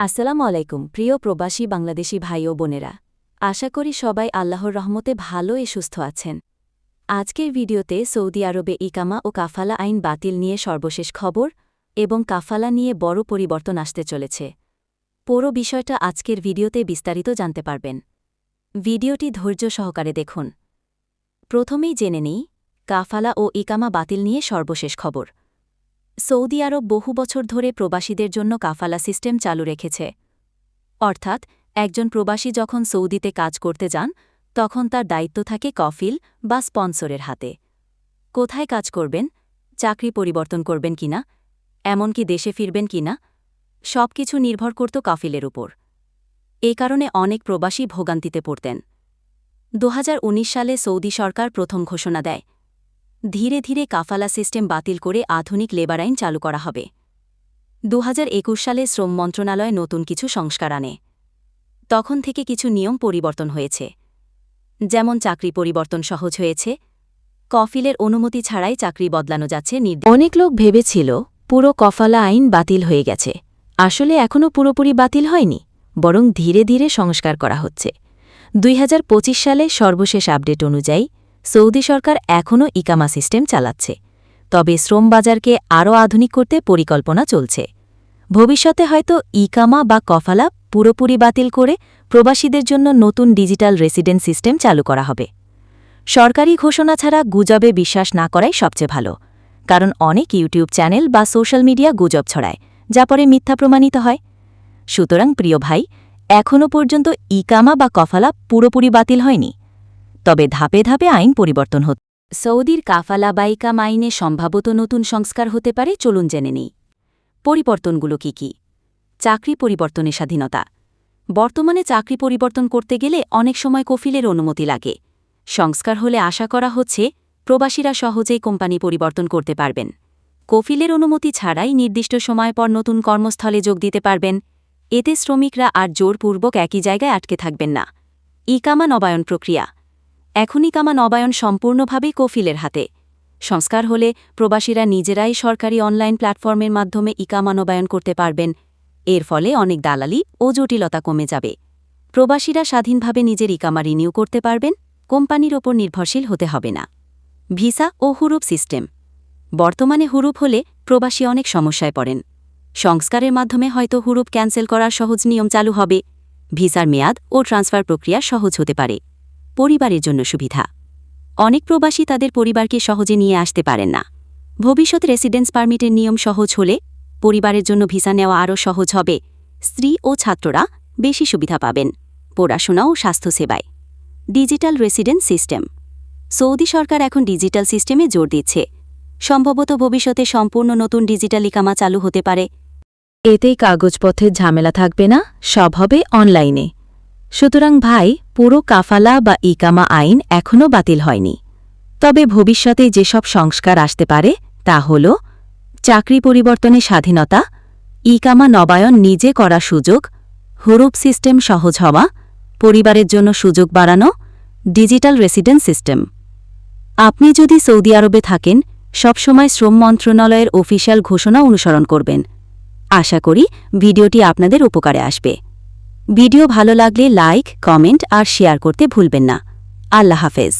আসসালামু আলাইকুম, প্রিয় প্রবাসী বাংলাদেশি ভাই ও বোনেরা। আশা করি সবাই আল্লাহর রহমতে ভালো এ সুস্থ আছেন। আজকের ভিডিওতে সৌদি আরবে ইকামা ও কাফালা আইন বাতিল নিয়ে সর্বশেষ খবর এবং কাফালা নিয়ে বড় পরিবর্তন আসতে চলেছে। পুরো বিষয়টা আজকের ভিডিওতে বিস্তারিত জানতে পারবেন। ভিডিওটি ধৈর্য সহকারে দেখুন। প্রথমেই জেনে নিই, কাফালা ও ইকামা বাতিল নিয়ে সর্বশেষ খবর। সৌদি আরব বহু বছর ধরে প্রবাসীদের জন্য কাফালা সিস্টেম চালু রেখেছে। অর্থাৎ, একজন প্রবাসী যখন সৌদিতে কাজ করতে যান, তখন তার দায়িত্ব থাকে কফিল বা স্পন্সরের হাতে। কোথায় কাজ করবেন? চাকরি পরিবর্তন করবেন কিনা? এমনকি দেশে ফিরবেন কিনা? সব কিছু নির্ভর করত কাফিলের উপর। এ কারণে অনেক প্রবাসী ভোগান্তিতে পড়তেন। দু হাজার উনিশ সালে সৌদি সরকার প্রথম ঘোষণা দেয় ধীরে ধীরে কাফালা সিস্টেম বাতিল করে আধুনিক লেবার আইন চালু করা হবে। দু হাজার একুশ সালে শ্রম মন্ত্রণালয় নতুন কিছু সংস্কার আনে। তখন থেকে কিছু নিয়ম পরিবর্তন হয়েছে। যেমন চাকরি পরিবর্তন সহজ হয়েছে। কফিলের অনুমতি ছাড়াই চাকরি বদলানো যাচ্ছে অনেক লোক ভেবেছিল, পুরো কফালা আইন বাতিল হয়ে গেছে। আসলে এখনও পুরোপুরি বাতিল হয়নি, বরং ধীরে ধীরে সংস্কার করা হচ্ছে। দুই হাজার পঁচিশ সালে সর্বশেষ আপডেট অনুযায়ী সৌদি সরকার এখনও ইকামা সিস্টেম চালাচ্ছে। তবে শ্রম বাজারকে আরও আধুনিক করতে পরিকল্পনা চলছে। ভবিষ্যতে হয়তো ইকামা বা কফালা পুরোপুরি বাতিল করে প্রবাসীদের জন্য নতুন ডিজিটাল রেসিডেন্ট সিস্টেম চালু করা হবে। সরকারি ঘোষণা ছাড়া গুজবে বিশ্বাস না করাই সবচেয়ে ভালো। কারণ অনেক ইউটিউব চ্যানেল বা সোশ্যাল মিডিয়া গুজব ছড়ায়, যা পরে মিথ্যা প্রমাণিত হয়। সুতরাং প্রিয় ভাই, এখনও পর্যন্ত ইকামা বা কফালা পুরোপুরি বাতিল হয়নি। তবে ধাপে ধাপে আইন পরিবর্তন হত। সৌদির কাফালা বা ইকাম আইনে সম্ভাবত নতুন সংস্কার হতে পারে, চলুন জেনে নেই। পরিবর্তনগুলো কি কি? চাকরি পরিবর্তনের স্বাধীনতা। বর্তমানে চাকরি পরিবর্তন করতে গেলে অনেক সময় কফিলের অনুমতি লাগে। সংস্কার হলে আশা করা হচ্ছে, প্রবাসীরা সহজেই কোম্পানি পরিবর্তন করতে পারবেন। কফিলের অনুমতি ছাড়াই নির্দিষ্ট সময় পর নতুন কর্মস্থলে যোগ দিতে পারবেন। এতে শ্রমিকরা আর জোরপূর্বক একই জায়গায় আটকে থাকবেন না। ইকামা নবায়ন প্রক্রিয়া। এখন ইকামা নবায়ন সম্পূর্ণভাবেই কফিলের হাতে। সংস্কার হলে প্রবাসীরা নিজেরাই সরকারি অনলাইন প্ল্যাটফর্মের মাধ্যমে ইকামা নবায়ন করতে পারবেন। এর ফলে অনেক দালালি ও জটিলতা কমে যাবে। প্রবাসীরা স্বাধীনভাবে নিজের ইকামা রিনিউ করতে পারবেন, কোম্পানির ওপর নির্ভরশীল হতে হবে না। ভিসা ও হুরুপ সিস্টেম। বর্তমানে হুরুপ হলে প্রবাসী অনেক সমস্যায় পড়েন। সংস্কারের মাধ্যমে হয়তো হুরুপ ক্যান্সেল করার সহজ নিয়ম চালু হবে। ভিসার মেয়াদ ও ট্রান্সফার প্রক্রিয়া সহজ হতে পারে। পরিবারের জন্য সুবিধা। অনেক প্রবাসী তাদের পরিবারকে সহজে নিয়ে আসতে পারেন না। ভবিষ্যৎ রেসিডেন্স পারমিটের নিয়ম সহজ হলে পরিবারের জন্য ভিসা নেওয়া আরও সহজ হবে। স্ত্রী ও ছাত্ররা বেশি সুবিধা পাবেন পড়াশোনা ও স্বাস্থ্যসেবায়। Digital residence system. সৌদি সরকার এখন ডিজিটাল সিস্টেমে জোর দিচ্ছে। সম্ভবত ভবিষ্যতে সম্পূর্ণ নতুন ডিজিটাল ইকামা চালু হতে পারে। এতেই কাগজপত্রের ঝামেলা থাকবে না, সব হবে অনলাইনে। সুতরাং ভাই, পুরো কাফালা বা ইকামা আইন এখনও বাতিল হয়নি। তবে ভবিষ্যতে যেসব সংস্কার আসতে পারে, তা হল চাকরি পরিবর্তনে স্বাধীনতা, ইকামা নবায়ন নিজে করা সুযোগ, হুরুপ সিস্টেম সহজ হওয়া, পরিবারের জন্য সুযোগ বাড়ানো, ডিজিটাল রেসিডেন্স সিস্টেম। আপনি যদি সৌদি আরবে থাকেন, সবসময় শ্রম মন্ত্রণালয়ের অফিসিয়াল ঘোষণা অনুসরণ করবেন। আশা করি ভিডিওটি আপনাদের উপকারে আসবে। ভিডিও ভালো লাগলে লাইক কমেন্ট আর শেয়ার করতে ভুলবেন না। আল্লাহ হাফেজ।